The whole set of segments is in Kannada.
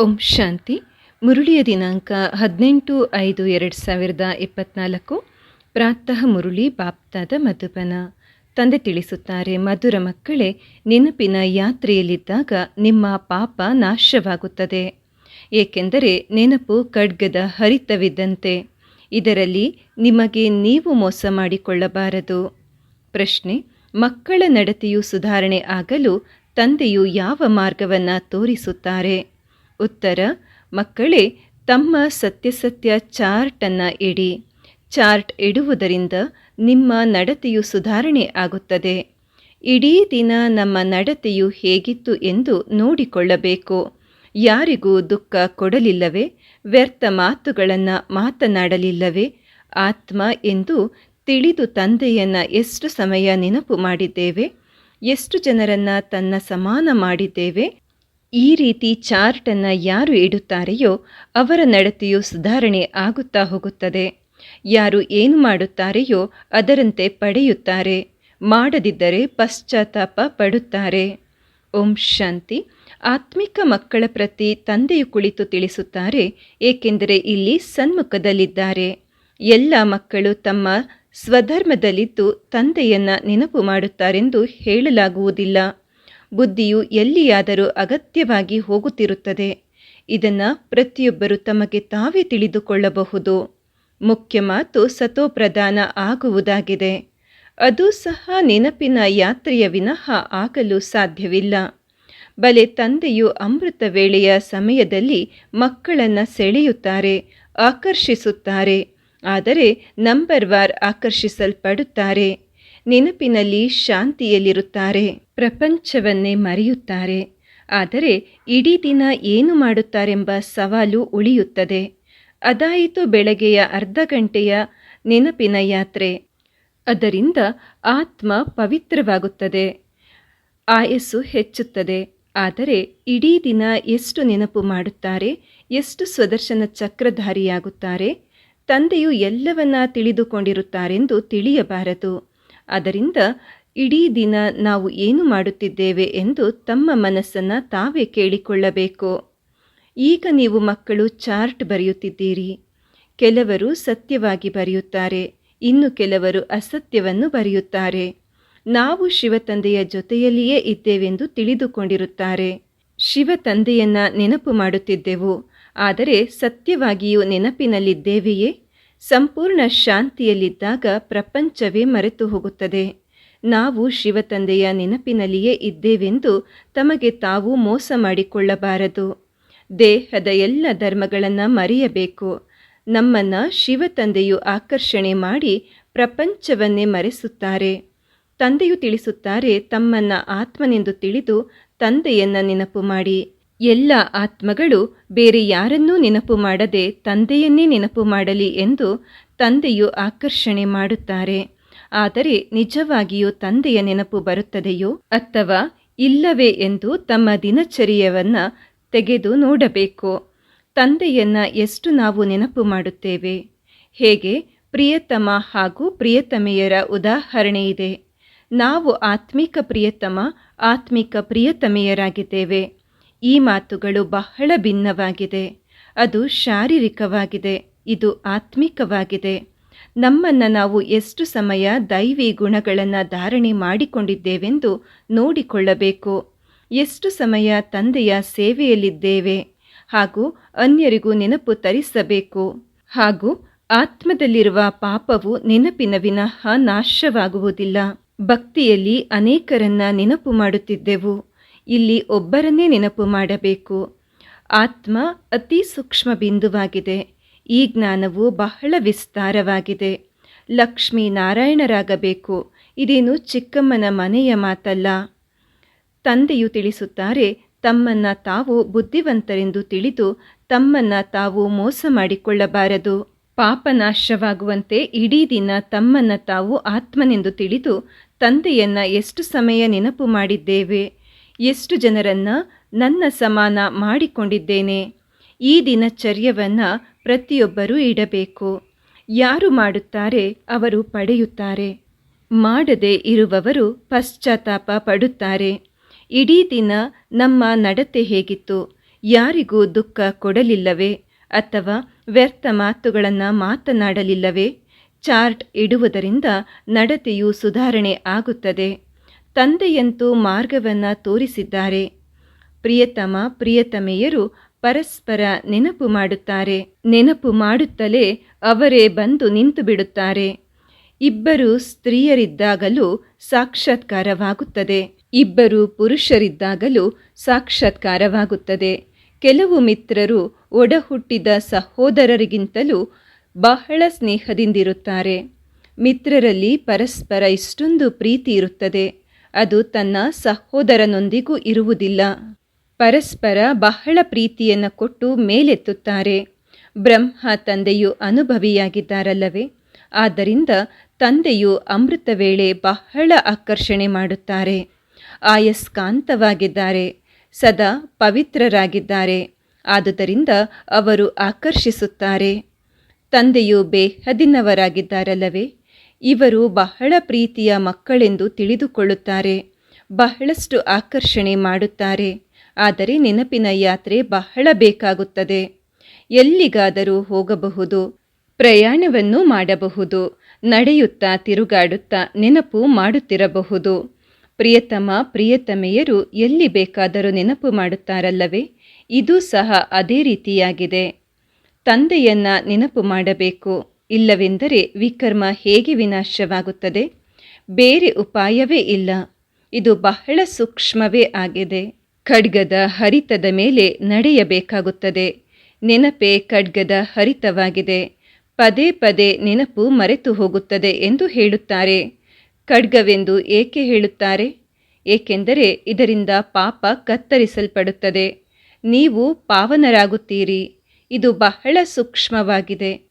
ಓಂ ಶಾಂತಿ. ಮುರುಳಿಯ ದಿನಾಂಕ ಹದಿನೆಂಟು ಐದು ಎರಡು ಸಾವಿರದ ಇಪ್ಪತ್ನಾಲ್ಕು. ಪ್ರಾತಃ ಮುರುಳಿ, ಬಾಪ್ತಾದ ಮಧುಬನ. ತಂದೆ ತಿಳಿಸುತ್ತಾರೆ, ಮಧುರ ಮಕ್ಕಳೇ, ನೆನಪಿನ ಯಾತ್ರೆಯಲ್ಲಿದ್ದಾಗ ನಿಮ್ಮ ಪಾಪ ನಾಶವಾಗುತ್ತದೆ. ಏಕೆಂದರೆ ನೆನಪು ಖಡ್ಗದ ಹರಿತವಿದ್ದಂತೆ. ಇದರಲ್ಲಿ ನಿಮಗೆ ನೀವು ಮೋಸ ಮಾಡಿಕೊಳ್ಳಬಾರದು. ಪ್ರಶ್ನೆ, ಮಕ್ಕಳ ನಡತೆಯು ಸುಧಾರಣೆ ಆಗಲು ತಂದೆಯು ಯಾವ ಮಾರ್ಗವನ್ನು ತೋರಿಸುತ್ತಾರೆ? ಉತ್ತರ, ಮಕ್ಕಳೇ, ತಮ್ಮ ಸತ್ಯಸತ್ಯ ಚಾರ್ಟನ್ನು ಇಡಿ. ಚಾರ್ಟ್ ಇಡುವುದರಿಂದ ನಿಮ್ಮ ನಡತೆಯು ಸುಧಾರಣೆ ಆಗುತ್ತದೆ. ಇಡೀ ದಿನ ನಮ್ಮ ನಡತೆಯು ಹೇಗಿತ್ತು ಎಂದು ನೋಡಿಕೊಳ್ಳಬೇಕು. ಯಾರಿಗೂ ದುಃಖ ಕೊಡಲಿಲ್ಲವೇ, ವ್ಯರ್ಥ ಮಾತುಗಳನ್ನು ಮಾತನಾಡಲಿಲ್ಲವೇ, ಆತ್ಮ ಎಂದು ತಿಳಿದು ತಂದೆಯನ್ನು ಎಷ್ಟು ಸಮಯ ನೆನಪು ಮಾಡಿದ್ದೇವೆ, ಎಷ್ಟು ಜನರನ್ನು ತನ್ನ ಸಮಾನ ಮಾಡಿದ್ದೇವೆ ಈ ರೀತಿ ಚಾರ್ಟನ್ನು ಯಾರು ಇಡುತ್ತಾರೆಯೋ ಅವರ ನಡತೆಯು ಸುಧಾರಣೆ ಆಗುತ್ತಾ ಹೋಗುತ್ತದೆ. ಯಾರು ಏನು ಮಾಡುತ್ತಾರೆಯೋ ಅದರಂತೆ ಪಡೆಯುತ್ತಾರೆ. ಮಾಡದಿದ್ದರೆ ಪಶ್ಚಾತ್ತಾಪ ಪಡುತ್ತಾರೆ. ಓಂ ಶಾಂತಿ. ಆತ್ಮಿಕ ಮಕ್ಕಳ ಪ್ರತಿ ತಂದೆಯು ಕುಳಿತು ತಿಳಿಸುತ್ತಾರೆ, ಏಕೆಂದರೆ ಇಲ್ಲಿ ಸನ್ಮುಖದಲ್ಲಿದ್ದಾರೆ. ಎಲ್ಲ ಮಕ್ಕಳು ತಮ್ಮ ಸ್ವಧರ್ಮದಲ್ಲಿದ್ದು ತಂದೆಯನ್ನು ನೆನಪು ಮಾಡುತ್ತಾರೆಂದು ಹೇಳಲಾಗುವುದಿಲ್ಲ. ಬುದ್ಧಿಯು ಎಲ್ಲಿಯಾದರೂ ಅಗತ್ಯವಾಗಿ ಹೋಗುತ್ತಿರುತ್ತದೆ. ಇದನ್ನು ಪ್ರತಿಯೊಬ್ಬರು ತಮಗೆ ತಾವೇ ತಿಳಿದುಕೊಳ್ಳಬಹುದು. ಮುಖ್ಯ ಮಾತು ಸತೋಪ್ರಧಾನ ಆಗುವುದಾಗಿದೆ. ಅದು ಸಹ ನೆನಪಿನ ಯಾತ್ರೆಯ ವಿನಃ ಆಗಲು ಸಾಧ್ಯವಿಲ್ಲ. ಬಲೆ ತಂದೆಯು ಅಮೃತ ವೇಳೆಯ ಸಮಯದಲ್ಲಿ ಮಕ್ಕಳನ್ನು ಸೆಳೆಯುತ್ತಾರೆ, ಆಕರ್ಷಿಸುತ್ತಾರೆ, ಆದರೆ ನಂಬರ್ ವಾರ್ ಆಕರ್ಷಿಸಲ್ಪಡುತ್ತಾರೆ. ನೆನಪಿನಲ್ಲಿ ಶಾಂತಿಯಲ್ಲಿರುತ್ತಾರೆ, ಪ್ರಪಂಚವನ್ನೇ ಮರೆಯುತ್ತಾರೆ. ಆದರೆ ಇಡೀ ದಿನ ಏನು ಮಾಡುತ್ತಾರೆಂಬ ಸವಾಲು ಉಳಿಯುತ್ತದೆ. ಅದಾಯಿತು ಬೆಳಗ್ಗೆಯ ಅರ್ಧ ಗಂಟೆಯ ನೆನಪಿನ ಯಾತ್ರೆ. ಅದರಿಂದ ಆತ್ಮ ಪವಿತ್ರವಾಗುತ್ತದೆ. ಆಯಸ್ಸು ಹೆಚ್ಚುತ್ತದೆ. ಆದರೆ ಇಡೀ ದಿನ ಎಷ್ಟು ನೆನಪು ಮಾಡುತ್ತಾರೆ, ಎಷ್ಟು ಸ್ವದರ್ಶನ ಚಕ್ರಧಾರಿಯಾಗುತ್ತಾರೆ, ತಂದೆಯು ಎಲ್ಲವನ್ನ ತಿಳಿದುಕೊಂಡಿರುತ್ತಾರೆಂದು ತಿಳಿಯಬಾರದು. ಅದರಿಂದ ಇಡೀ ದಿನ ನಾವು ಏನು ಮಾಡುತ್ತಿದ್ದೇವೆ ಎಂದು ತಮ್ಮ ಮನಸ್ಸನ್ನು ತಾವೇ ಕೇಳಿಕೊಳ್ಳಬೇಕು. ಈಗ ನೀವು ಮಕ್ಕಳು ಚಾರ್ಟ್ ಬರೆಯುತ್ತಿದ್ದೀರಿ. ಕೆಲವರು ಸತ್ಯವಾಗಿ ಬರೆಯುತ್ತಾರೆ, ಇನ್ನು ಕೆಲವರು ಅಸತ್ಯವನ್ನು ಬರೆಯುತ್ತಾರೆ. ನಾವು ಶಿವತಂದೆಯ ಜೊತೆಯಲ್ಲಿಯೇ ಇದ್ದೇವೆಂದು ತಿಳಿದುಕೊಂಡಿರುತ್ತಾರೆ. ಶಿವ ತಂದೆಯನ್ನ ನೆನಪು ಮಾಡುತ್ತಿದ್ದೆವು, ಆದರೆ ಸತ್ಯವಾಗಿಯೂ ನೆನಪಿನಲ್ಲಿದ್ದೇವೆಯೇ? ಸಂಪೂರ್ಣ ಶಾಂತಿಯಲ್ಲಿದ್ದಾಗ ಪ್ರಪಂಚವೇ ಮರೆತು ಹೋಗುತ್ತದೆ. ನಾವು ಶಿವತಂದೆಯ ನೆನಪಿನಲ್ಲಿಯೇ ಇದ್ದೇವೆಂದು ತಮಗೆ ತಾವು ಮೋಸ ಮಾಡಿಕೊಳ್ಳಬಾರದು. ದೇಹದ ಎಲ್ಲ ಧರ್ಮಗಳನ್ನು ಮರೆಯಬೇಕು. ನಮ್ಮನ್ನು ಶಿವತಂದೆಯು ಆಕರ್ಷಣೆ ಮಾಡಿ ಪ್ರಪಂಚವನ್ನೇ ಮರೆಸುತ್ತಾರೆ. ತಂದೆಯು ತಿಳಿಸುತ್ತಾರೆ, ತಮ್ಮನ್ನ ಆತ್ಮನೆಂದು ತಿಳಿದು ತಂದೆಯನ್ನ ನೆನಪು ಮಾಡಿ. ಎಲ್ಲ ಆತ್ಮಗಳು ಬೇರೆ ಯಾರನ್ನೂ ನೆನಪು ಮಾಡದೆ ತಂದೆಯನ್ನೇ ನೆನಪು ಮಾಡಲಿ ಎಂದು ತಂದೆಯು ಆಕರ್ಷಣೆ ಮಾಡುತ್ತಾರೆ. ಆದರೆ ನಿಜವಾಗಿಯೂ ತಂದೆಯ ನೆನಪು ಬರುತ್ತದೆಯೋ ಅಥವಾ ಇಲ್ಲವೇ ಎಂದು ತಮ್ಮ ದಿನಚರ್ಯವನ್ನು ತೆಗೆದು ನೋಡಬೇಕು. ತಂದೆಯನ್ನ ಎಷ್ಟು ನಾವು ನೆನಪು ಮಾಡುತ್ತೇವೆ? ಹೇಗೆ? ಪ್ರಿಯತಮ ಹಾಗೂ ಪ್ರಿಯತಮೆಯರ ಉದಾಹರಣೆ ಇದೆ. ನಾವು ಆತ್ಮಿಕ ಪ್ರಿಯತಮ, ಆತ್ಮಿಕ ಪ್ರಿಯತಮೆಯರಾಗಿದ್ದೇವೆ. ಈ ಮಾತುಗಳು ಬಹಳ ಭಿನ್ನವಾಗಿದೆ. ಅದು ಶಾರೀರಿಕವಾಗಿದೆ, ಇದು ಆತ್ಮಿಕವಾಗಿದೆ. ನಮ್ಮನ್ನು ನಾವು ಎಷ್ಟು ಸಮಯ ದೈವಿ ಗುಣಗಳನ್ನು ಧಾರಣೆ ಮಾಡಿಕೊಂಡಿದ್ದೇವೆಂದು ನೋಡಿಕೊಳ್ಳಬೇಕು. ಎಷ್ಟು ಸಮಯ ತಂದೆಯ ಸೇವೆಯಲ್ಲಿದ್ದೇವೆ ಹಾಗೂ ಅನ್ಯರಿಗೂ ನೆನಪು ತರಿಸಬೇಕು. ಹಾಗೂ ಆತ್ಮದಲ್ಲಿರುವ ಪಾಪವು ನೆನಪಿನ ವಿನಃ ನಾಶವಾಗುವುದಿಲ್ಲ. ಭಕ್ತಿಯಲ್ಲಿ ಅನೇಕರನ್ನ ನೆನಪು ಮಾಡುತ್ತಿದ್ದೆವು. ಇಲ್ಲಿ ಒಬ್ಬರನ್ನೇ ನೆನಪು ಮಾಡಬೇಕು. ಆತ್ಮ ಅತಿ ಸೂಕ್ಷ್ಮ ಬಿಂದುವಾಗಿದೆ. ಈ ಜ್ಞಾನವು ಬಹಳ ವಿಸ್ತಾರವಾಗಿದೆ. ಲಕ್ಷ್ಮೀ ನಾರಾಯಣರಾಗಬೇಕು. ಇದೇನು ಚಿಕ್ಕಮ್ಮನ ಮನೆಯ ಮಾತಲ್ಲ. ತಂದೆಯು ತಿಳಿಸುತ್ತಾರೆ, ತಮ್ಮನ್ನ ತಾವು ಬುದ್ಧಿವಂತರೆಂದು ತಿಳಿದು ತಮ್ಮನ್ನ ತಾವು ಮೋಸ ಮಾಡಿಕೊಳ್ಳಬಾರದು. ಪಾಪನಾಶವಾಗುವಂತೆ ಇಡೀ ದಿನ ತಮ್ಮನ್ನ ತಾವು ಆತ್ಮನೆಂದು ತಿಳಿದು ತಂದೆಯನ್ನ ಎಷ್ಟು ಸಮಯ ನೆನಪು ಮಾಡಿದ್ದೇವೆ. ಎಷ್ಟು ಜನರನ್ನ ನನ್ನ ಸಮಾನ ಮಾಡಿಕೊಂಡಿದ್ದೇನೆ? ಈ ದಿನಚರ್ಯವನ್ನು ಪ್ರತಿಯೊಬ್ಬರೂ ಇಡಬೇಕು. ಯಾರು ಮಾಡುತ್ತಾರೆ ಅವರು ಪಡೆಯುತ್ತಾರೆ. ಮಾಡದೇ ಇರುವವರು ಪಶ್ಚಾತ್ತಾಪ ಪಡುತ್ತಾರೆ. ಇಡೀ ದಿನ ನಮ್ಮ ನಡತೆ ಹೇಗಿತ್ತು? ಯಾರಿಗೂ ದುಃಖ ಕೊಡಲಿಲ್ಲವೇ? ಅಥವಾ ವ್ಯರ್ಥ ಮಾತುಗಳನ್ನು ಮಾತನಾಡಲಿಲ್ಲವೇ? ಚಾರ್ಟ್ ಇಡುವುದರಿಂದ ನಡತೆಯು ಸುಧಾರಣೆ ಆಗುತ್ತದೆ. ತಂದೆಯಂತೂ ಮಾರ್ಗವನ್ನು ತೋರಿಸಿದ್ದಾರೆ. ಪ್ರಿಯತಮ, ಪ್ರಿಯತಮೆಯರು ಪರಸ್ಪರ ನೆನಪು ಮಾಡುತ್ತಾರೆ. ನೆನಪು ಮಾಡುತ್ತಲೇ ಅವರೇ ಬಂದು ನಿಂತು ಬಿಡುತ್ತಾರೆ. ಇಬ್ಬರು ಸ್ತ್ರೀಯರಿದ್ದಾಗಲೂ ಸಾಕ್ಷಾತ್ಕಾರವಾಗುತ್ತದೆ. ಇಬ್ಬರು ಪುರುಷರಿದ್ದಾಗಲೂ ಸಾಕ್ಷಾತ್ಕಾರವಾಗುತ್ತದೆ. ಕೆಲವು ಮಿತ್ರರು ಒಡಹುಟ್ಟಿದ ಸಹೋದರರಿಗಿಂತಲೂ ಬಹಳ ಸ್ನೇಹದಿಂದಿರುತ್ತಾರೆ. ಮಿತ್ರರಲ್ಲಿ ಪರಸ್ಪರ ಇಷ್ಟೊಂದು ಪ್ರೀತಿ ಇರುತ್ತದೆ. ಅದು ತನ್ನ ಸಹೋದರನೊಂದಿಗೂ ಇರುವುದಿಲ್ಲ. ಪರಸ್ಪರ ಬಹಳ ಪ್ರೀತಿಯನ್ನು ಕೊಟ್ಟು ಮೇಲೆತ್ತುತ್ತಾರೆ. ಬ್ರಹ್ಮ ತಂದೆಯು ಅನುಭವಿಯಾಗಿದ್ದಾರಲ್ಲವೇ? ಆದ್ದರಿಂದ ತಂದೆಯು ಅಮೃತ ವೇಳೆ ಬಹಳ ಆಕರ್ಷಣೆ ಮಾಡುತ್ತಾರೆ. ಆಯಸ್ಕಾಂತವಾಗಿದ್ದಾರೆ. ಸದಾ ಪವಿತ್ರರಾಗಿದ್ದಾರೆ. ಆದುದರಿಂದ ಅವರು ಆಕರ್ಷಿಸುತ್ತಾರೆ. ತಂದೆಯು ಬೇಹದಿನವರಾಗಿದ್ದಾರಲ್ಲವೇ? ಇವರು ಬಹಳ ಪ್ರೀತಿಯ ಮಕ್ಕಳೆಂದು ತಿಳಿದುಕೊಳ್ಳುತ್ತಾರೆ. ಬಹಳಷ್ಟು ಆಕರ್ಷಣೆ ಮಾಡುತ್ತಾರೆ. ಆದರೆ ನೆನಪಿನ ಯಾತ್ರೆ ಬಹಳ ಬೇಕಾಗುತ್ತದೆ. ಎಲ್ಲಿಗಾದರೂ ಹೋಗಬಹುದು, ಪ್ರಯಾಣವನ್ನು ಮಾಡಬಹುದು, ನಡೆಯುತ್ತಾ ತಿರುಗಾಡುತ್ತಾ ನೆನಪು ಮಾಡುತ್ತಿರಬಹುದು. ಪ್ರಿಯತಮ, ಪ್ರಿಯತಮೆಯರು ಎಲ್ಲಿ ಬೇಕಾದರೂ ನೆನಪು ಮಾಡುತ್ತಾರಲ್ಲವೇ? ಇದು ಸಹ ಅದೇ ರೀತಿಯಾಗಿದೆ. ತಂದೆಯನ್ನ ನೆನಪು ಮಾಡಬೇಕು. ಇಲ್ಲವೆಂದರೆ ವಿಕರ್ಮ ಹೇಗೆ ವಿನಾಶವಾಗುತ್ತದೆ? ಬೇರೆ ಉಪಾಯವೇ ಇಲ್ಲ. ಇದು ಬಹಳ ಸೂಕ್ಷ್ಮವೇ ಆಗಿದೆ. ಖಡ್ಗದ ಹರಿತದ ಮೇಲೆ ನಡೆಯಬೇಕಾಗುತ್ತದೆ. ನೆನಪೇ ಖಡ್ಗದ ಹರಿತವಾಗಿದೆ. ಪದೇ ಪದೇ ನೆನಪು ಮರೆತು ಹೋಗುತ್ತದೆ ಎಂದು ಹೇಳುತ್ತಾರೆ. ಖಡ್ಗವೆಂದು ಏಕೆ ಹೇಳುತ್ತಾರೆ? ಏಕೆಂದರೆ ಇದರಿಂದ ಪಾಪ ಕತ್ತರಿಸಲ್ಪಡುತ್ತದೆ. ನೀವು ಪಾವನರಾಗುತ್ತೀರಿ. ಇದು ಬಹಳ ಸೂಕ್ಷ್ಮವಾಗಿದೆ.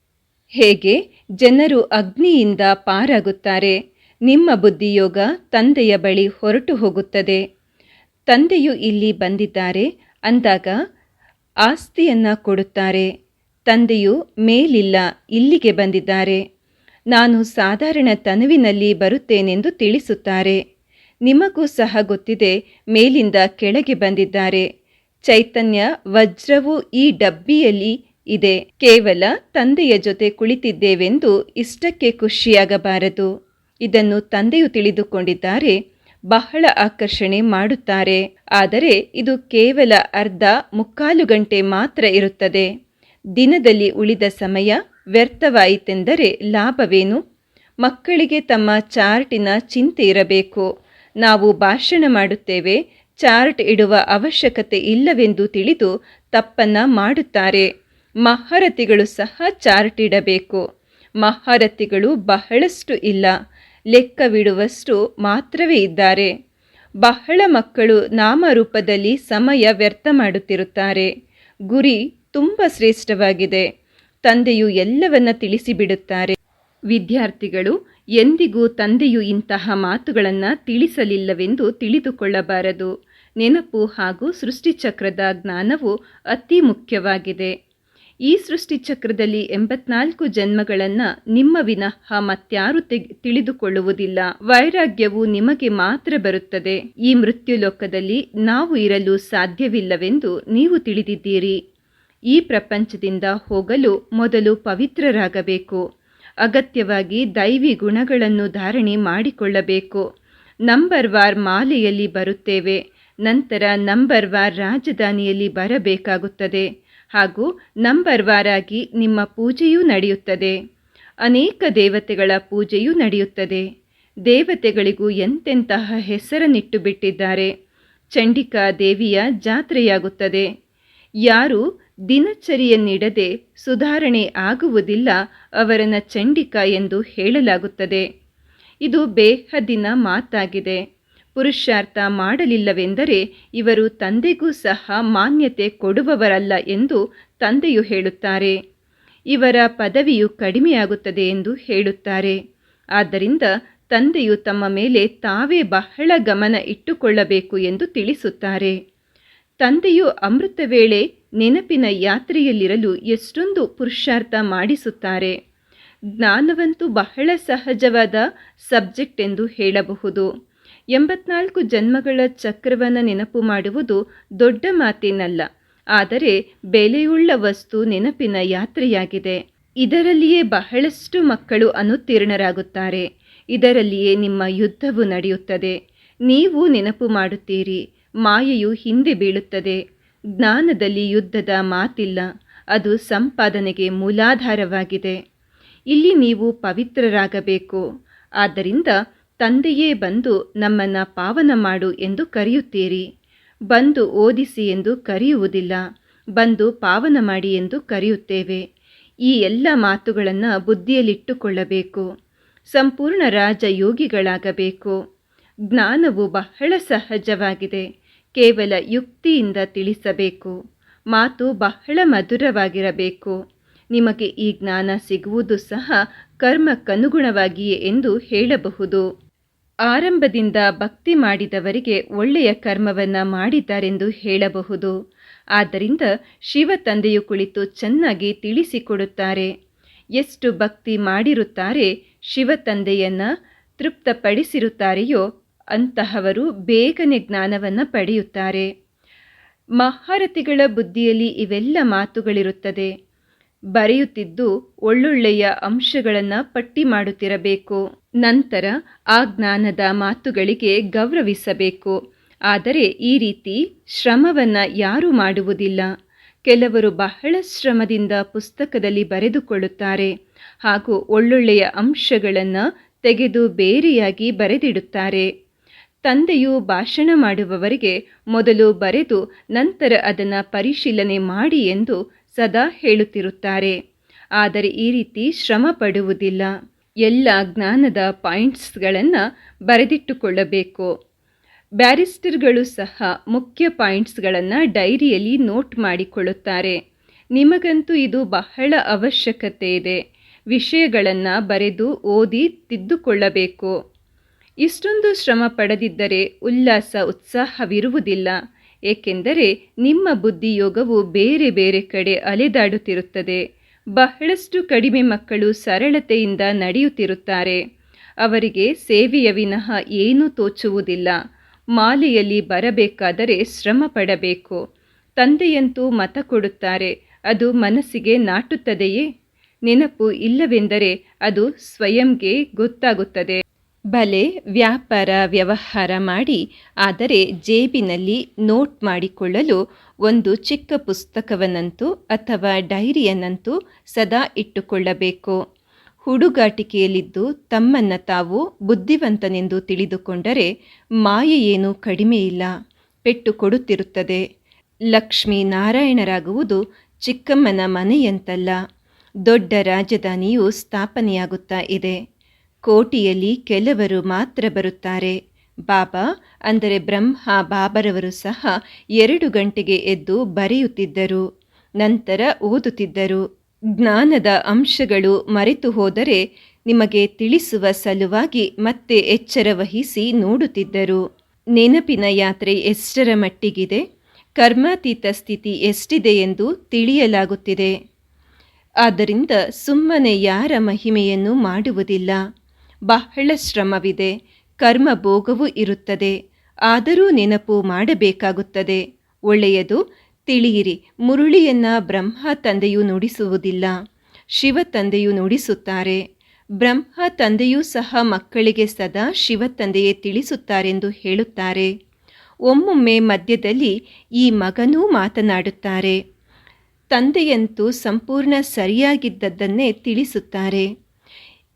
ಹೇಗೆ ಜನರು ಅಗ್ನಿಯಿಂದ ಪಾರಾಗುತ್ತಾರೆ? ನಿಮ್ಮ ಬುದ್ಧಿಯೋಗ ತಂದೆಯ ಬಳಿ ಹೊರಟು ಹೋಗುತ್ತದೆ. ತಂದೆಯು ಇಲ್ಲಿ ಬಂದಿದ್ದಾರೆ, ಅಂದಾಗ ಆಸ್ತಿಯನ್ನು ಕೊಡುತ್ತಾರೆ. ತಂದೆಯು ಮೇಲಿಲ್ಲ, ಇಲ್ಲಿಗೆ ಬಂದಿದ್ದಾರೆ. ನಾನು ಸಾಧಾರಣ ತನುವಿನಲ್ಲಿ ಬರುತ್ತೇನೆಂದು ತಿಳಿಸುತ್ತಾರೆ. ನಿಮಗೂ ಸಹ ಗೊತ್ತಿದೆ, ಮೇಲಿಂದ ಕೆಳಗೆ ಬಂದಿದ್ದಾರೆ. ಚೈತನ್ಯ ವಜ್ರವು ಈ ಡಬ್ಬಿಯಲ್ಲಿ ಇದೆ ಕೇವಲ ತಂದೆಯ ಜೊತೆ ಕುಳಿತಿದ್ದೇವೆಂದು ಇಷ್ಟಕ್ಕೆ ಖುಷಿಯಾಗಬಾರದು. ಇದನ್ನು ತಂದೆಯು ತಿಳಿದುಕೊಂಡಿದ್ದಾರೆ, ಬಹಳ ಆಕರ್ಷಣೆ ಮಾಡುತ್ತಾರೆ. ಆದರೆ ಇದು ಕೇವಲ ಅರ್ಧ ಮುಕ್ಕಾಲು ಗಂಟೆ ಮಾತ್ರ ಇರುತ್ತದೆ. ದಿನದಲ್ಲಿ ಉಳಿದ ಸಮಯ ವ್ಯರ್ಥವಾಯಿತೆಂದರೆ ಲಾಭವೇನು? ಮಕ್ಕಳಿಗೆ ತಮ್ಮ ಚಾರ್ಟಿನ ಚಿಂತೆ ಇರಬೇಕು. ನಾವು ಭಾಷಣ ಮಾಡುತ್ತೇವೆ, ಚಾರ್ಟ್ ಇಡುವ ಅವಶ್ಯಕತೆ ಇಲ್ಲವೆಂದು ತಿಳಿದು ತಪ್ಪನ್ನ ಮಾಡುತ್ತಾರೆ. ಮಹಾರಥಿಗಳು ಸಹ ಚಾರ್ಟ್ ಇಡಬೇಕು ಮಹಾರಥಿಗಳು ಬಹಳಷ್ಟು ಇಲ್ಲ. ಲೆಕ್ಕವಿಡುವಷ್ಟು ಮಾತ್ರವೇ ಇದ್ದಾರೆ. ಬಹಳ ಮಕ್ಕಳು ನಾಮರೂಪದಲ್ಲಿ ಸಮಯ ವ್ಯರ್ಥ ಮಾಡುತ್ತಿರುತ್ತಾರೆ. ಗುರಿ ತುಂಬ ಶ್ರೇಷ್ಠವಾಗಿದೆ. ತಂದೆಯು ಎಲ್ಲವನ್ನ ತಿಳಿಸಿಬಿಡುತ್ತಾರೆ. ವಿದ್ಯಾರ್ಥಿಗಳು, ಎಂದಿಗೂ ತಂದೆಯು ಇಂತಹ ಮಾತುಗಳನ್ನು ತಿಳಿಸಲಿಲ್ಲವೆಂದು ತಿಳಿದುಕೊಳ್ಳಬಾರದು. ನೆನಪು ಹಾಗೂ ಸೃಷ್ಟಿಚಕ್ರದ ಜ್ಞಾನವು ಅತಿ ಮುಖ್ಯವಾಗಿದೆ. ಈ ಸೃಷ್ಟಿಚಕ್ರದಲ್ಲಿ ಎಂಬತ್ನಾಲ್ಕು ಜನ್ಮಗಳನ್ನು ನಿಮ್ಮ ವಿನಃ ಮತ್ಯಾರು ತಿಳಿದುಕೊಳ್ಳುವುದಿಲ್ಲ. ವೈರಾಗ್ಯವು ನಿಮಗೆ ಮಾತ್ರ ಬರುತ್ತದೆ. ಈ ಮೃತ್ಯುಲೋಕದಲ್ಲಿ ನಾವು ಇರಲು ಸಾಧ್ಯವಿಲ್ಲವೆಂದು ನೀವು ತಿಳಿದಿದ್ದೀರಿ. ಈ ಪ್ರಪಂಚದಿಂದ ಹೋಗಲು ಮೊದಲು ಪವಿತ್ರರಾಗಬೇಕು. ಅಗತ್ಯವಾಗಿ ದೈವಿ ಗುಣಗಳನ್ನು ಧಾರಣೆ ಮಾಡಿಕೊಳ್ಳಬೇಕು. ನಂಬರ್ ವಾರ್ ಮಾಲೆಯಲ್ಲಿ ಬರುತ್ತೇವೆ. ನಂತರ ನಂಬರ್ ವಾರ್ ರಾಜಧಾನಿಯಲ್ಲಿ ಬರಬೇಕಾಗುತ್ತದೆ. ಹಾಗೂ ನಂಬರ್ ವಾರಾಗಿ ನಿಮ್ಮ ಪೂಜೆಯೂ ನಡೆಯುತ್ತದೆ. ಅನೇಕ ದೇವತೆಗಳ ಪೂಜೆಯೂ ನಡೆಯುತ್ತದೆ. ದೇವತೆಗಳಿಗೂ ಎಂತೆಂತಹ ಹೆಸರನ್ನಿಟ್ಟು ಬಿಟ್ಟಿದ್ದಾರೆ. ಚಂಡಿಕಾ ದೇವಿಯ ಜಾತ್ರೆಯಾಗುತ್ತದೆ. ಯಾರು ದಿನಚರಿಯನ್ನಿಡದೆ ಸುಧಾರಣೆ ಆಗುವುದಿಲ್ಲ ಅವರನ್ನು ಚಂಡಿಕಾ ಎಂದು ಹೇಳಲಾಗುತ್ತದೆ. ಇದು ಬೇಹದ್ದಿನ ಮಾತಾಗಿದೆ. ಪುರುಷಾರ್ಥ ಮಾಡಲಿಲ್ಲವೆಂದರೆ ಇವರು ತಂದೆಗೂ ಸಹ ಮಾನ್ಯತೆ ಕೊಡುವವರಲ್ಲ ಎಂದು ತಂದೆಯು ಹೇಳುತ್ತಾರೆ. ಇವರ ಪದವಿಯು ಕಡಿಮೆಯಾಗುತ್ತದೆ ಎಂದು ಹೇಳುತ್ತಾರೆ. ಆದ್ದರಿಂದ ತಂದೆಯು ತಮ್ಮ ಮೇಲೆ ತಾವೇ ಬಹಳ ಗಮನ ಇಟ್ಟುಕೊಳ್ಳಬೇಕು ಎಂದು ತಿಳಿಸುತ್ತಾರೆ. ತಂದೆಯು ಅಮೃತ ವೇಳೆ ನೆನಪಿನ ಯಾತ್ರೆಯಲ್ಲಿರಲು ಎಷ್ಟೊಂದು ಪುರುಷಾರ್ಥ ಮಾಡಿಸುತ್ತಾರೆ. ಜ್ಞಾನವಂತೂ ಬಹಳ ಸಹಜವಾದ ಸಬ್ಜೆಕ್ಟ್ ಎಂದು ಹೇಳಬಹುದು. ಎಂಬತ್ನಾಲ್ಕು ಜನ್ಮಗಳ ಚಕ್ರವನ್ನು ನೆನಪು ಮಾಡುವುದು ದೊಡ್ಡ ಮಾತೇನಲ್ಲ. ಆದರೆ ಬೆಲೆಯುಳ್ಳ ವಸ್ತು ನೆನಪಿನ ಯಾತ್ರೆಯಾಗಿದೆ. ಇದರಲ್ಲಿಯೇ ಬಹಳಷ್ಟು ಮಕ್ಕಳು ಅನುತ್ತೀರ್ಣರಾಗುತ್ತಾರೆ. ಇದರಲ್ಲಿಯೇ ನಿಮ್ಮ ಯುದ್ಧವು ನಡೆಯುತ್ತದೆ. ನೀವು ನೆನಪು ಮಾಡುತ್ತೀರಿ. ಮಾಯೆಯು ಹಿಂದೆ ಬೀಳುತ್ತದೆ. ಜ್ಞಾನದಲ್ಲಿ ಯುದ್ಧದ ಮಾತಿಲ್ಲ. ಅದು ಸಂಪಾದನೆಗೆ ಮೂಲಾಧಾರವಾಗಿದೆ. ಇಲ್ಲಿ ನೀವು ಪವಿತ್ರರಾಗಬೇಕು. ಆದ್ದರಿಂದ ತಂದೆಯೇ ಬಂದು ನಮ್ಮನ್ನು ಪಾವನ ಮಾಡು ಎಂದು ಕರೆಯುತ್ತೀರಿ. ಬಂದು ಓದಿಸಿ ಎಂದು ಕರೆಯುವುದಿಲ್ಲ. ಬಂದು ಪಾವನ ಮಾಡಿ ಎಂದು ಕರೆಯುತ್ತೇವೆ. ಈ ಎಲ್ಲ ಮಾತುಗಳನ್ನು ಬುದ್ಧಿಯಲ್ಲಿಟ್ಟುಕೊಳ್ಳಬೇಕು. ಸಂಪೂರ್ಣ ರಾಜಯೋಗಿಗಳಾಗಬೇಕು ಜ್ಞಾನವು ಬಹಳ ಸಹಜವಾಗಿದೆ. ಕೇವಲ ಯುಕ್ತಿಯಿಂದ ತಿಳಿಸಬೇಕು. ಮಾತು ಬಹಳ ಮಧುರವಾಗಿರಬೇಕು. ನಿಮಗೆ ಈ ಜ್ಞಾನ ಸಿಗುವುದು ಸಹ ಕರ್ಮಕ್ಕನುಗುಣವಾಗಿಯೇ ಎಂದು ಹೇಳಬಹುದು. ಆರಂಭದಿಂದ ಭಕ್ತಿ ಮಾಡಿದವರಿಗೆ ಒಳ್ಳೆಯ ಕರ್ಮವನ್ನು ಮಾಡಿದ್ದಾರೆಂದು ಹೇಳಬಹುದು. ಆದ್ದರಿಂದ ಶಿವ ತಂದೆಯು ಕುಳಿತು ಚೆನ್ನಾಗಿ ತಿಳಿಸಿಕೊಡುತ್ತಾರೆ. ಎಷ್ಟು ಭಕ್ತಿ ಮಾಡಿರುತ್ತಾರೆ, ಶಿವ ತಂದೆಯನ್ನು ತೃಪ್ತಪಡಿಸಿರುತ್ತಾರೆಯೋ ಅಂತಹವರು ಬೇಗನೆ ಜ್ಞಾನವನ್ನು ಪಡೆಯುತ್ತಾರೆ. ಮಹಾರಥಿಗಳ ಬುದ್ಧಿಯಲ್ಲಿ ಇವೆಲ್ಲ ಮಾತುಗಳಿರುತ್ತದೆ. ಬರೆಯುತ್ತಿದ್ದು ಒಳ್ಳೊಳ್ಳೆಯ ಅಂಶಗಳನ್ನು ಪಟ್ಟಿ ಮಾಡುತ್ತಿರಬೇಕು. ನಂತರ ಆ ಜ್ಞಾನದ ಮಾತುಗಳಿಗೆ ಗೌರವಿಸಬೇಕು. ಆದರೆ ಈ ರೀತಿ ಶ್ರಮವನ್ನು ಯಾರೂ ಮಾಡುವುದಿಲ್ಲ. ಕೆಲವರು ಬಹಳ ಶ್ರಮದಿಂದ ಪುಸ್ತಕದಲ್ಲಿ ಬರೆದುಕೊಳ್ಳುತ್ತಾರೆ. ಹಾಗೂ ಒಳ್ಳೊಳ್ಳೆಯ ಅಂಶಗಳನ್ನು ತೆಗೆದು ಬೇರೆಯಾಗಿ ಬರೆದಿಡುತ್ತಾರೆ. ತಂದೆಯು ಭಾಷಣ ಮಾಡುವವರಿಗೆ ಮೊದಲು ಬರೆದು ನಂತರ ಅದನ್ನು ಪರಿಶೀಲನೆ ಮಾಡಿ ಎಂದು ಸದಾ ಹೇಳುತ್ತಿರುತ್ತಾರೆ. ಆದರೆ ಈ ರೀತಿ ಶ್ರಮ ಪಡುವುದಿಲ್ಲ. ಎಲ್ಲ ಜ್ಞಾನದ ಪಾಯಿಂಟ್ಸ್ಗಳನ್ನು ಬರೆದಿಟ್ಟುಕೊಳ್ಳಬೇಕು. ಬ್ಯಾರಿಸ್ಟರ್ಗಳು ಸಹ ಮುಖ್ಯ ಪಾಯಿಂಟ್ಸ್ಗಳನ್ನು ಡೈರಿಯಲ್ಲಿ ನೋಟ್ ಮಾಡಿಕೊಳ್ಳುತ್ತಾರೆ. ನಿಮಗಂತೂ ಇದು ಬಹಳ ಅವಶ್ಯಕತೆ ಇದೆ. ವಿಷಯಗಳನ್ನು ಬರೆದು ಓದಿ ತಿದ್ದುಕೊಳ್ಳಬೇಕು. ಇಷ್ಟೊಂದು ಶ್ರಮ ಪಡೆದಿದ್ದರೆ ಉಲ್ಲಾಸ ಉತ್ಸಾಹವಿರುವುದಿಲ್ಲ. ಏಕೆಂದರೆ ನಿಮ್ಮ ಬುದ್ಧಿಯೋಗವು ಬೇರೆ ಬೇರೆ ಕಡೆ ಅಲೆದಾಡುತ್ತಿರುತ್ತದೆ. ಬಹಳಷ್ಟು ಕಡಿಮೆ ಮಕ್ಕಳು ಸರಳತೆಯಿಂದ ನಡೆಯುತ್ತಿರುತ್ತಾರೆ. ಅವರಿಗೆ ಸೇವೆಯ ವಿನಃ ಏನೂ ತೋಚುವುದಿಲ್ಲ. ಮಾಲೆಯಲ್ಲಿ ಬರಬೇಕಾದರೆ ಶ್ರಮ ಪಡಬೇಕು. ತಂದೆಯಂತೂ ಮತ ಕೊಡುತ್ತಾರೆ, ಅದು ಮನಸ್ಸಿಗೆ ನಾಟುತ್ತದೆಯೇ? ನೆನಪು ಇಲ್ಲವೆಂದರೆ ಅದು ಸ್ವಯಂಗೆ ಗೊತ್ತಾಗುತ್ತದೆ. ಬಲೆ ವ್ಯಾಪಾರ, ವ್ಯವಹಾರ ಮಾಡಿ, ಆದರೆ ಜೇಬಿನಲ್ಲಿ ನೋಟ್ ಮಾಡಿಕೊಳ್ಳಲು ಒಂದು ಚಿಕ್ಕ ಪುಸ್ತಕವನ್ನಂತೂ ಅಥವಾ ಡೈರಿಯನ್ನಂತೂ ಸದಾ ಇಟ್ಟುಕೊಳ್ಳಬೇಕು. ಹುಡುಗಾಟಿಕೆಯಲ್ಲಿದ್ದು ತಮ್ಮನ್ನು ತಾವು ಬುದ್ಧಿವಂತನೆಂದು ತಿಳಿದುಕೊಂಡರೆ ಮಾಯೆಯೇನೂ ಕಡಿಮೆಯಿಲ್ಲ ಪೆಟ್ಟು ಕೊಡುತ್ತಿರುತ್ತದೆ. ಲಕ್ಷ್ಮೀ ನಾರಾಯಣರಾಗುವುದು ಚಿಕ್ಕಮ್ಮನ ಮನೆಯಂತಲ್ಲ. ದೊಡ್ಡ ರಾಜಧಾನಿಯು ಸ್ಥಾಪನೆಯಾಗುತ್ತಾ ಇದೆ. ಕೋಟಿಯಲ್ಲಿ ಕೆಲವರು ಮಾತ್ರ ಬರುತ್ತಾರೆ. ಬಾಬಾ ಅಂದರೆ ಬ್ರಹ್ಮ ಬಾಬರವರು ಸಹ ಎರಡು ಗಂಟೆಗೆ ಎದ್ದು ಬರೆಯುತ್ತಿದ್ದರು. ನಂತರ ಓದುತ್ತಿದ್ದರು. ಜ್ಞಾನದ ಅಂಶಗಳು ಮರೆತು ಹೋದರೆ ನಿಮಗೆ ತಿಳಿಸುವ ಸಲುವಾಗಿ ಮತ್ತೆ ಎಚ್ಚರ ವಹಿಸಿ ನೋಡುತ್ತಿದ್ದರು. ನೆನಪಿನ ಯಾತ್ರೆ ಎಷ್ಟರ ಮಟ್ಟಿಗಿದೆ? ಕರ್ಮಾತೀತ ಸ್ಥಿತಿ ಎಷ್ಟಿದೆ ಎಂದು ತಿಳಿಯಲಾಗುತ್ತಿದೆ. ಆದ್ದರಿಂದ ಸುಮ್ಮನೆ ಯಾರ ಮಹಿಮೆಯನ್ನು ಮಾಡುವುದಿಲ್ಲ. ಬಹಳ ಶ್ರಮವಿದೆ. ಕರ್ಮ ಭೋಗವೂ ಇರುತ್ತದೆ. ಆದರೂ ನೆನಪು ಮಾಡಬೇಕಾಗುತ್ತದೆ. ಒಳ್ಳೆಯದು, ತಿಳಿಯಿರಿ. ಮುರುಳಿಯನ್ನ ಬ್ರಹ್ಮ ತಂದೆಯು ನುಡಿಸುವುದಿಲ್ಲ. ಶಿವ ತಂದೆಯು ನುಡಿಸುತ್ತಾರೆ. ಬ್ರಹ್ಮ ತಂದೆಯೂ ಸಹ ಮಕ್ಕಳಿಗೆ ಸದಾ ಶಿವ ತಂದೆಯೇ ತಿಳಿಸುತ್ತಾರೆಂದು ಹೇಳುತ್ತಾರೆ. ಒಮ್ಮೊಮ್ಮೆ ಮಧ್ಯದಲ್ಲಿ ಈ ಮಗನೂ ಮಾತನಾಡುತ್ತಾರೆ. ತಂದೆಯಂತೂ ಸಂಪೂರ್ಣ ಸರಿಯಾಗಿದ್ದದ್ದನ್ನೇ ತಿಳಿಸುತ್ತಾರೆ.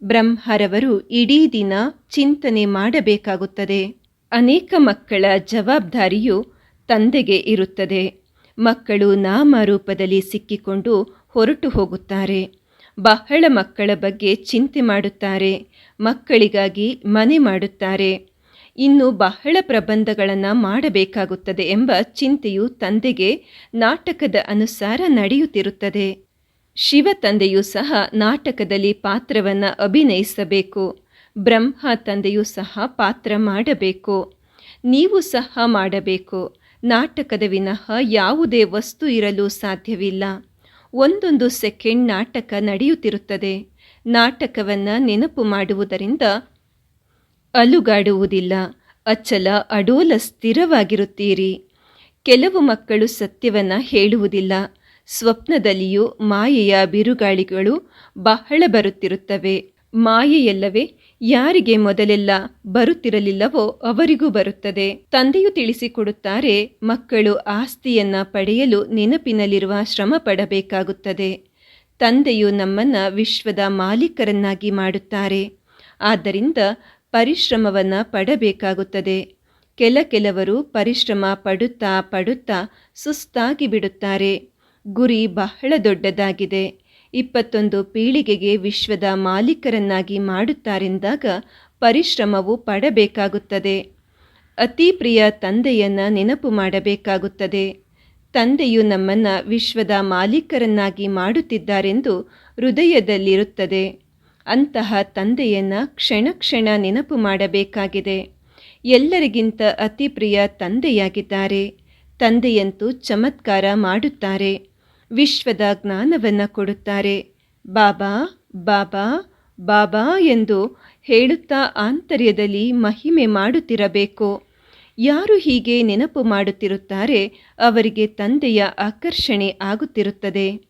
ಬ್ರಹ್ಮರವರು ಇಡೀ ದಿನ ಚಿಂತನೆ ಮಾಡಬೇಕಾಗುತ್ತದೆ. ಅನೇಕ ಮಕ್ಕಳ ಜವಾಬ್ದಾರಿಯು ತಂದೆಗೆ ಇರುತ್ತದೆ. ಮಕ್ಕಳು ನಾಮರೂಪದಲ್ಲಿ ಸಿಕ್ಕಿಕೊಂಡು ಹೊರಟು ಹೋಗುತ್ತಾರೆ. ಬಹಳ ಮಕ್ಕಳ ಬಗ್ಗೆ ಚಿಂತೆ ಮಾಡುತ್ತಾರೆ. ಮಕ್ಕಳಿಗಾಗಿ ಮನೆ ಮಾಡುತ್ತಾರೆ. ಇನ್ನು ಬಹಳ ಪ್ರಬಂಧಗಳನ್ನು ಮಾಡಬೇಕಾಗುತ್ತದೆ ಎಂಬ ಚಿಂತೆಯು ತಂದೆಗೆ ನಾಟಕದ ಅನುಸಾರ ನಡೆಯುತ್ತಿರುತ್ತದೆ. ಶಿವ ತಂದೆಯೂ ಸಹ ನಾಟಕದಲ್ಲಿ ಪಾತ್ರವನ್ನು ಅಭಿನಯಿಸಬೇಕು. ಬ್ರಹ್ಮ ತಂದೆಯೂ ಸಹ ಪಾತ್ರ ಮಾಡಬೇಕು. ನೀವು ಸಹ ಮಾಡಬೇಕು. ನಾಟಕದ ವಿನಃ ಯಾವುದೇ ವಸ್ತು ಇರಲು ಸಾಧ್ಯವಿಲ್ಲ. ಒಂದೊಂದು ಸೆಕೆಂಡ್ ನಾಟಕ ನಡೆಯುತ್ತಿರುತ್ತದೆ. ನಾಟಕವನ್ನು ನೆನಪು ಮಾಡುವುದರಿಂದ ಅಲುಗಾಡುವುದಿಲ್ಲ. ಅಚ್ಚಲ ಅಡೋಲ ಸ್ಥಿರವಾಗಿರುತ್ತೀರಿ. ಕೆಲವು ಮಕ್ಕಳು ಸತ್ಯವನ್ನು ಹೇಳುವುದಿಲ್ಲ. ಸ್ವಪ್ನದಲ್ಲಿಯೂ ಮಾಯೆಯ ಬಿರುಗಾಳಿಗಳು ಬಹಳ ಬರುತ್ತಿರುತ್ತವೆ. ಮಾಯೆಯಲ್ಲವೇ ಯಾರಿಗೆ ಮೊದಲೆಲ್ಲ ಬರುತ್ತಿರಲಿಲ್ಲವೋ ಅವರಿಗೂ ಬರುತ್ತದೆ. ತಂದೆಯು ತಿಳಿಸಿಕೊಡುತ್ತಾರೆ, ಮಕ್ಕಳು ಆಸ್ತಿಯನ್ನ ಪಡೆಯಲು ನೆನಪಿನಲ್ಲಿರುವ ಶ್ರಮ ಪಡಬೇಕಾಗುತ್ತದೆ. ತಂದೆಯು ನಮ್ಮನ್ನ ವಿಶ್ವದ ಮಾಲೀಕರನ್ನಾಗಿ ಮಾಡುತ್ತಾರೆ. ಆದ್ದರಿಂದ ಪರಿಶ್ರಮವನ್ನು ಪಡಬೇಕಾಗುತ್ತದೆ. ಕೆಲ ಕೆಲವರು ಪರಿಶ್ರಮ ಪಡುತ್ತಾ ಪಡುತ್ತಾ ಸುಸ್ತಾಗಿ ಬಿಡುತ್ತಾರೆ. ಗುರಿ ಬಹಳ ದೊಡ್ಡದಾಗಿದೆ. ಇಪ್ಪತ್ತೊಂದು ಪೀಳಿಗೆಗೆ ವಿಶ್ವದ ಮಾಲೀಕರನ್ನಾಗಿ ಮಾಡುತ್ತಾರೆಂದಾಗ ಪರಿಶ್ರಮವು ಪಡಬೇಕಾಗುತ್ತದೆ. ಅತಿ ಪ್ರಿಯ ತಂದೆಯನ್ನು ನೆನಪು ಮಾಡಬೇಕಾಗುತ್ತದೆ. ತಂದೆಯು ನಮ್ಮನ್ನು ವಿಶ್ವದ ಮಾಲೀಕರನ್ನಾಗಿ ಮಾಡುತ್ತಿದ್ದಾರೆಂದು ಹೃದಯದಲ್ಲಿರುತ್ತದೆ. ಅಂತಹ ತಂದೆಯನ್ನು ಕ್ಷಣ ಕ್ಷಣ ನೆನಪು ಮಾಡಬೇಕಾಗಿದೆ. ಎಲ್ಲರಿಗಿಂತ ಅತಿ ಪ್ರಿಯ ತಂದೆಯಾಗಿದ್ದಾರೆ. ತಂದೆಯಂತೂ ಚಮತ್ಕಾರ ಮಾಡುತ್ತಾರೆ. ವಿಶ್ವದ ಜ್ಞಾನವನ್ನು ಕೊಡುತ್ತಾರೆ. ಬಾಬಾ ಬಾಬಾ ಬಾಬಾ ಎಂದು ಹೇಳುತ್ತಾ ಆಂತರ್ಯದಲ್ಲಿ ಮಹಿಮೆ ಮಾಡುತ್ತಿರಬೇಕು. ಯಾರು ಹೀಗೆ ನೆನಪು ಮಾಡುತ್ತಿರುತ್ತಾರೆ, ಅವರಿಗೆ ತಂದೆಯ ಆಕರ್ಷಣೆ ಆಗುತ್ತಿರುತ್ತದೆ.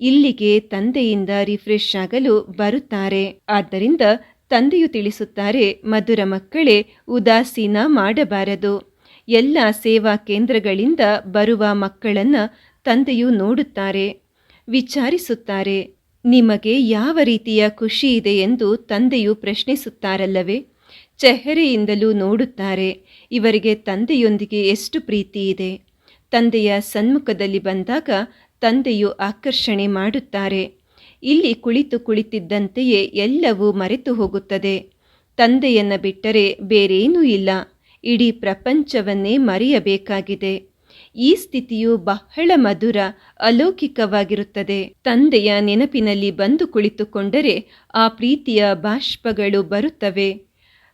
ಇಲ್ಲಿಗೆ ತಂದೆಯಿಂದ ರಿಫ್ರೆಶ್ ಆಗಲು ಬರುತ್ತಾರೆ. ಆದ್ದರಿಂದ ತಂದೆಯು ತಿಳಿಸುತ್ತಾರೆ, ಮಧುರ ಮಕ್ಕಳೇ, ಉದಾಸೀನ ಮಾಡಬಾರದು. ಎಲ್ಲ ಸೇವಾ ಕೇಂದ್ರಗಳಿಂದ ಬರುವ ಮಕ್ಕಳನ್ನು ತಂದೆಯು ನೋಡುತ್ತಾರೆ, ವಿಚಾರಿಸುತ್ತಾರೆ, ನಿಮಗೆ ಯಾವ ರೀತಿಯ ಖುಷಿ ಇದೆ ಎಂದು ತಂದೆಯು ಪ್ರಶ್ನಿಸುತ್ತಾರಲ್ಲವೇ? ಚೆಹರೆಯಿಂದಲೂ ನೋಡುತ್ತಾರೆ, ಇವರಿಗೆ ತಂದೆಯೊಂದಿಗೆ ಎಷ್ಟು ಪ್ರೀತಿ ಇದೆ? ತಂದೆಯ ಸನ್ಮುಖದಲ್ಲಿ ಬಂದಾಗ ತಂದೆಯು ಆಕರ್ಷಣೆ ಮಾಡುತ್ತಾರೆ, ಇಲ್ಲಿ ಕುಳಿತು ಕುಳಿತಿದ್ದಂತೆಯೇ ಎಲ್ಲವೂ ಮರೆತು ಹೋಗುತ್ತದೆ. ತಂದೆಯನ್ನು ಬಿಟ್ಟರೆ ಬೇರೇನೂ ಇಲ್ಲ, ಇಡೀ ಪ್ರಪಂಚವನ್ನೇ ಮರೆಯಬೇಕಾಗಿದೆ. ಈ ಸ್ಥಿತಿಯು ಬಹಳ ಮಧುರ, ಅಲೌಕಿಕವಾಗಿರುತ್ತದೆ. ತಂದೆಯ ನೆನಪಿನಲ್ಲಿ ಬಂದು ಕುಳಿತುಕೊಂಡರೆ ಆ ಪ್ರೀತಿಯ ಬಾಷ್ಪಗಳು ಬರುತ್ತವೆ.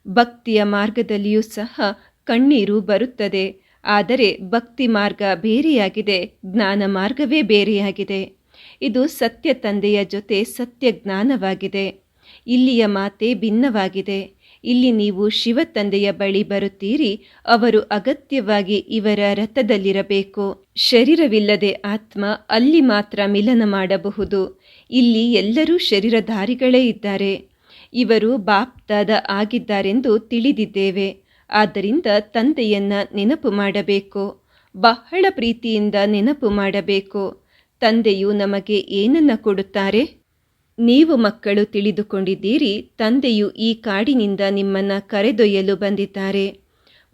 ಭಕ್ತಿಯ ಮಾರ್ಗದಲ್ಲಿಯೂ ಸಹ ಕಣ್ಣೀರು ಬರುತ್ತದೆ. ಆದರೆ ಭಕ್ತಿ ಮಾರ್ಗ ಬೇರೆಯಾಗಿದೆ, ಜ್ಞಾನ ಮಾರ್ಗವೇ ಬೇರೆಯಾಗಿದೆ. ಇದು ಸತ್ಯ ತಂದೆಯ ಜೊತೆ ಸತ್ಯ ಜ್ಞಾನವಾಗಿದೆ ಇಲ್ಲಿಯ ಮಾತೆ ಭಿನ್ನವಾಗಿದೆ. ಇಲ್ಲಿ ನೀವು ಶಿವ ತಂದೆಯ ಬಳಿ ಬರುತ್ತೀರಿ, ಅವರು ಅಗತ್ಯವಾಗಿ ಇವರ ರಥದಲ್ಲಿರಬೇಕು. ಶರೀರವಿಲ್ಲದೆ ಆತ್ಮ ಅಲ್ಲಿ ಮಾತ್ರ ಮಿಲನ ಮಾಡಬಹುದು. ಇಲ್ಲಿ ಎಲ್ಲರೂ ಶರೀರಧಾರಿಗಳೇ ಇದ್ದಾರೆ. ಇವರು ಬಾಪ್ತಾದ ಆಗಿದ್ದಾರೆಂದು ತಿಳಿದಿದ್ದೇವೆ. ಆದ್ದರಿಂದ ತಂದೆಯನ್ನ ನೆನಪು ಮಾಡಬೇಕು. ಬಹಳ ಪ್ರೀತಿಯಿಂದ ನೆನಪು ಮಾಡಬೇಕು. ತಂದೆಯು ನಮಗೆ ಏನನ್ನ ಕೊಡುತ್ತಾರೆ? ನೀವು ಮಕ್ಕಳು ತಿಳಿದುಕೊಂಡಿದ್ದೀರಿ, ತಂದೆಯು ಈ ಕಾಡಿನಿಂದ ನಿಮ್ಮನ್ನ ಕರೆದೊಯ್ಯಲು ಬಂದಿದ್ದಾರೆ.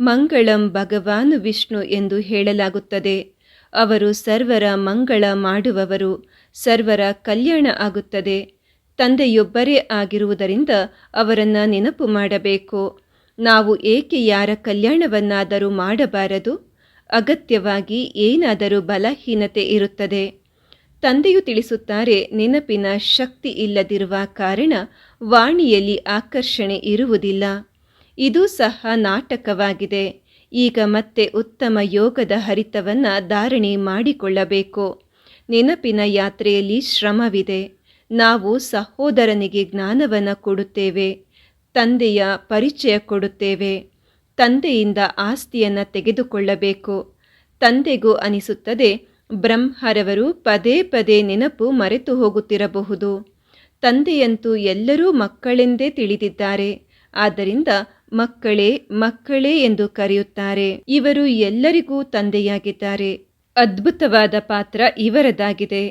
ಮಂಗಳಂ ಭಗವಾನು ವಿಷ್ಣು ಎಂದು ಹೇಳಲಾಗುತ್ತದೆ. ಅವರು ಸರ್ವರ ಮಂಗಳ ಮಾಡುವವರು, ಸರ್ವರ ಕಲ್ಯಾಣ ಆಗುತ್ತದೆ. ತಂದೆಯೊಬ್ಬರೇ ಆಗಿರುವುದರಿಂದ ಅವರನ್ನು ನೆನಪು ಮಾಡಬೇಕು. ನಾವು ಏಕೆ ಯಾರ ಕಲ್ಯಾಣವನ್ನಾದರೂ ಮಾಡಬಾರದು? ಅಗತ್ಯವಾಗಿ ಏನಾದರೂ ಬಲಹೀನತೆ ಇರುತ್ತದೆ. ತಂದೆಯು ತಿಳಿಸುತ್ತಾರೆ, ನೆನಪಿನ ಶಕ್ತಿ ಇಲ್ಲದಿರುವ ಕಾರಣ ವಾಣಿಯಲ್ಲಿ ಆಕರ್ಷಣೆ ಇರುವುದಿಲ್ಲ. ಇದು ಸಹ ನಾಟಕವಾಗಿದೆ. ಈಗ ಮತ್ತೆ ಉತ್ತಮ ಯೋಗದ ಹರಿತವನ್ನ ಧಾರಣೆ ಮಾಡಿಕೊಳ್ಳಬೇಕು. ನೆನಪಿನ ಯಾತ್ರೆಯಲ್ಲಿ ಶ್ರಮವಿದೆ. ನಾವು ಸಹೋದರನಿಗೆ ಜ್ಞಾನವನ್ನು ಕೊಡುತ್ತೇವೆ. ತಂದೆಯ ಪರಿಚಯ ಕೊಡುತ್ತೇವೆ. ತಂದೆಯಿಂದ ಆಸ್ತಿಯನ್ನು ತೆಗೆದುಕೊಳ್ಳಬೇಕು. ತಂದೆಗೂ ಅನಿಸುತ್ತದೆ ಬ್ರಹ್ಮರವರು ಪದೇ ಪದೇ ನೆನಪು ಮರೆತು ಹೋಗುತ್ತಿರಬಹುದು. ತಂದೆಯಂತೂ ಎಲ್ಲರೂ ಮಕ್ಕಳೆಂದೇ ತಿಳಿದಿದ್ದಾರೆ. ಆದ್ದರಿಂದ ಮಕ್ಕಳೇ ಮಕ್ಕಳೇ ಎಂದು ಕರೆಯುತ್ತಾರೆ. ಇವರು ಎಲ್ಲರಿಗೂ ತಂದೆಯಾಗಿದ್ದಾರೆ. ಅದ್ಭುತವಾದ ಪಾತ್ರ ಇವರದಾಗಿದೆ.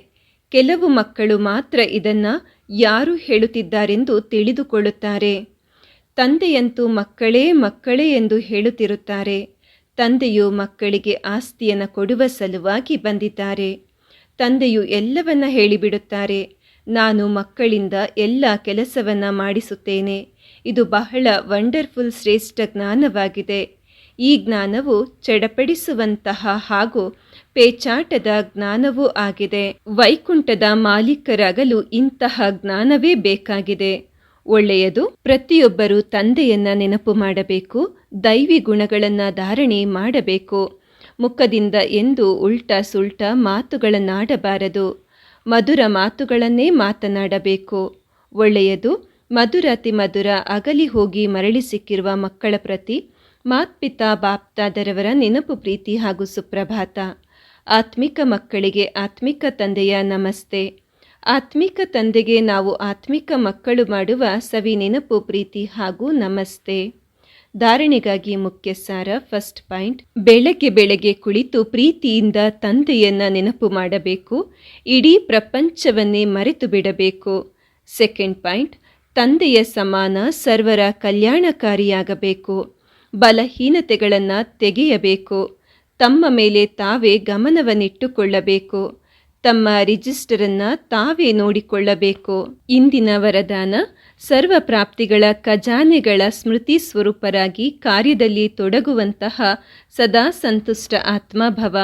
ಕೆಲವು ಮಕ್ಕಳು ಮಾತ್ರ ಇದನ್ನ ಯಾರು ಹೇಳುತ್ತಿದ್ದಾರೆಂದು ತಿಳಿದುಕೊಳ್ಳುತ್ತಾರೆ. ತಂದೆಯಂತೂ ಮಕ್ಕಳೇ ಮಕ್ಕಳೇ ಎಂದು ಹೇಳುತ್ತಿರುತ್ತಾರೆ. ತಂದೆಯು ಮಕ್ಕಳಿಗೆ ಆಸ್ತಿಯನ್ನು ಕೊಡುವ ಸಲುವಾಗಿ ಬಂದಿದ್ದಾರೆ. ತಂದೆಯು ಎಲ್ಲವನ್ನ ಹೇಳಿಬಿಡುತ್ತಾರೆ. ನಾನು ಮಕ್ಕಳಿಂದ ಎಲ್ಲ ಕೆಲಸವನ್ನ ಮಾಡಿಸುತ್ತೇನೆ. ಇದು ಬಹಳ ವಂಡರ್ಫುಲ್ ಶ್ರೇಷ್ಠ ಜ್ಞಾನವಾಗಿದೆ. ಈ ಜ್ಞಾನವು ಚಡಪಡಿಸುವಂತಹ ಹಾಗೂ ಪೇಚಾಟದ ಜ್ಞಾನವೂ ಆಗಿದೆ. ವೈಕುಂಠದ ಮಾಲೀಕರಾಗಲು ಇಂತಹ ಜ್ಞಾನವೇ ಬೇಕಾಗಿದೆ. ಒಳ್ಳೆಯದು. ಪ್ರತಿಯೊಬ್ಬರು ತಂದೆಯನ್ನ ನೆನಪು ಮಾಡಬೇಕು, ದೈವಿ ಗುಣಗಳನ್ನು ಧಾರಣೆ ಮಾಡಬೇಕು. ಮುಖದಿಂದ ಎಂದು ಉಲ್ಟ ಸುಲ್ಟ ಮಾತುಗಳನ್ನಾಡಬಾರದು. ಮಧುರ ಮಾತುಗಳನ್ನೇ ಮಾತನಾಡಬೇಕು. ಒಳ್ಳೆಯದು, ಮಧುರಾತಿ ಮಧುರ ಅಗಲಿ ಹೋಗಿ ಮರಳಿ ಸಿಕ್ಕಿರುವ ಮಕ್ಕಳ ಪ್ರತಿ, ಮಾತ್ಪಿತಾ ಬಾಪ್ತಾದರವರ ನೆನಪು ಪ್ರೀತಿ ಹಾಗೂ ಸುಪ್ರಭಾತ. ಆತ್ಮಿಕ ಮಕ್ಕಳಿಗೆ ಆತ್ಮಿಕ ತಂದೆಯ ನಮಸ್ತೆ. ಆತ್ಮಿಕ ತಂದೆಗೆ ನಾವು ಆತ್ಮಿಕ ಮಕ್ಕಳು ಮಾಡುವ ಸವಿ ನೆನಪು, ಪ್ರೀತಿ ಹಾಗೂ ನಮಸ್ತೆ. ಧಾರಣೆಗಾಗಿ ಮುಖ್ಯ ಸಾರ ಫಸ್ಟ್ ಪಾಯಿಂಟ್. ಬೆಳಗ್ಗೆ ಬೆಳಗ್ಗೆ ಕುಳಿತು ಪ್ರೀತಿಯಿಂದ ತಂದೆಯನ್ನ ನೆನಪು ಮಾಡಬೇಕು. ಇಡೀ ಪ್ರಪಂಚವನ್ನೇ ಮರೆತು ಬಿಡಬೇಕು. Second point. ತಂದೆಯ ಸಮಾನ, ಸರ್ವರ ಕಲ್ಯಾಣಕಾರಿಯಾಗಬೇಕು. ಬಲಹೀನತೆಗಳನ್ನು ತೆಗೆಯಬೇಕು. ತಮ್ಮ ಮೇಲೆ ತಾವೇ ಗಮನವನ್ನಿಟ್ಟುಕೊಳ್ಳಬೇಕು. ತಮ್ಮ ರಿಜಿಸ್ಟರನ್ನು ತಾವೇ ನೋಡಿಕೊಳ್ಳಬೇಕು. ಇಂದಿನ ವರದಾನ ಸರ್ವ ಪ್ರಾಪ್ತಿಗಳ ಖಜಾನೆಗಳ ಸ್ಮೃತಿ ಸ್ವರೂಪರಾಗಿ ಕಾರ್ಯದಲ್ಲಿ ತೊಡಗುವಂತಹ ಸದಾ ಸಂತುಷ್ಟ ಆತ್ಮಭವ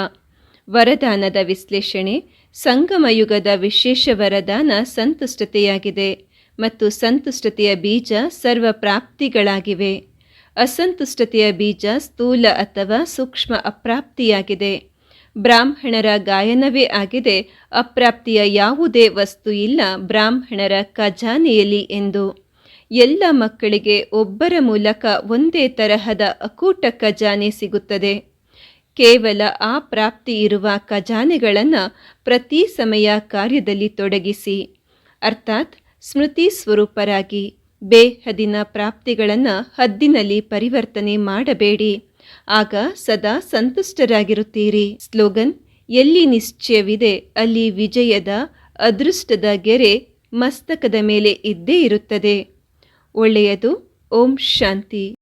ವರದಾನದ ವಿಶ್ಲೇಷಣೆ ಸಂಗಮಯುಗದ ವಿಶೇಷ ವರದಾನ ಸಂತುಷ್ಟತೆಯಾಗಿದೆ ಮತ್ತು ಸಂತುಷ್ಟತೆಯ ಬೀಜ ಸರ್ವ ಪ್ರಾಪ್ತಿಗಳಾಗಿವೆ. ಅಸಂತುಷ್ಟತೆಯ ಬೀಜ ಸ್ಥೂಲ ಅಥವಾ ಸೂಕ್ಷ್ಮ ಅಪ್ರಾಪ್ತಿಯಾಗಿದೆ. ಬ್ರಾಹ್ಮಣರ ಗಾಯನವೇ ಆಗಿದೆ. ಅಪ್ರಾಪ್ತಿಯ ಯಾವುದೇ ವಸ್ತು ಇಲ್ಲ ಬ್ರಾಹ್ಮಣರ ಖಜಾನೆಯಲ್ಲಿ ಎಂದು. ಎಲ್ಲ ಮಕ್ಕಳಿಗೆ ಒಬ್ಬರ ಮೂಲಕ ಒಂದೇ ತರಹದ ಅಕೂಟ ಖಜಾನೆ ಸಿಗುತ್ತದೆ. ಕೇವಲ ಆ ಪ್ರಾಪ್ತಿ ಇರುವ ಖಜಾನೆಗಳನ್ನು ಪ್ರತಿ ಸಮಯ ಕಾರ್ಯದಲ್ಲಿ ತೊಡಗಿಸಿ. ಅರ್ಥಾತ್ ಸ್ಮೃತಿ ಸ್ವರೂಪರಾಗಿ ಬೇಹದಿನ ಪ್ರಾಪ್ತಿಗಳನ್ನು ಹದ್ದಿನಲ್ಲಿ ಪರಿವರ್ತನೆ ಮಾಡಬೇಡಿ. ಆಗ ಸದಾ ಸಂತುಷ್ಟರಾಗಿರುತ್ತೀರಿ. ಸ್ಲೋಗನ್, ಎಲ್ಲಿ ನಿಶ್ಚಯವಿದೆ ಅಲ್ಲಿ ವಿಜಯದ ಅದೃಷ್ಟದ ಗೆರೆ ಮಸ್ತಕದ ಮೇಲೆ ಇದ್ದೇ ಇರುತ್ತದೆ. ಒಳ್ಳೆಯದು, ಓಂ ಶಾಂತಿ.